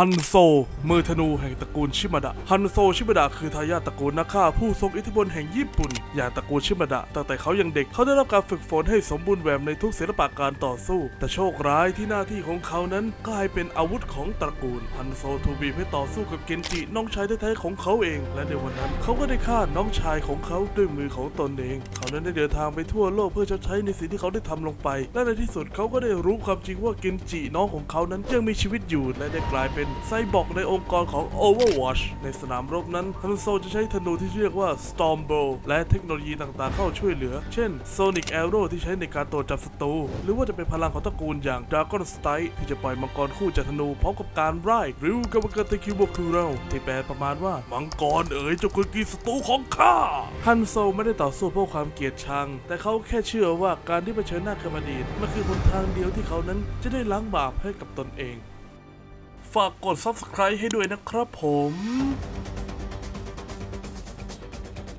ฮันโซ มือธนูแห่งตระกูลชิมาดะ ฮันโซชิมาดะคือทายาทตระกูลนักฆ่าผู้ทรงอิทธิพลแห่งญี่ปุ่น อย่างตระกูลชิมาดะตั้งแต่เขายังเด็กเขาได้รับการฝึกฝนให้สมบูรณ์แบบในทุกศิลปะการต่อสู้ แต่โชคร้ายที่หน้าที่ของเขานั้นกลายเป็นอาวุธของตระกูล ฮันโซถูกบีบให้ต่อสู้กับเกนจิน้องชายแท้ๆของเขาเอง และในวันนั้นเขาก็ได้ฆ่าน้องชายของเขาด้วยมือของตนเอง เขานั้นได้เดินทางไปทั่วโลกเพื่อชดใช้ในสิ่งที่เขาได้ทำลงไป และในที่สุดเขาก็ได้รู้ความจริงว่าเกนจิน้องของเขานั้นยังมีชีวิตอยู่และได้กลายเป็นไซบอร์กในองค์กรของ Overwatch ในสนามรบนั้นฮันโซจะใช้ธนูที่เรียกว่า Storm Bow และเทคโนโลยีต่างๆเข้าช่วยเหลือ เช่น Sonic Arrow ที่ใช้ในการตรวจจับศัตรูหรือว่าจะเป็นพลังของตระกูลอย่าง Dragon Strike ที่จะปล่อยมังกรคู่จากธนูพร้อมกับการไร่ายหรือกาวากาเตคิโบคุเรที่แปลประมาณว่ามังกรเอ๋ยจงคือกีศัตรูของข้าฮันโซไม่ได้ต่อสู้เพราะความเกลียดชัง แต่เขาแค่เชื่อว่าการที่เผชิญหน้ากับอดีตมันคือหนทางเดียวที่เขานั้นจะได้ล้างบาปให้กับตนเอง ฝากกด subscribe ให้ด้วยนะครับผม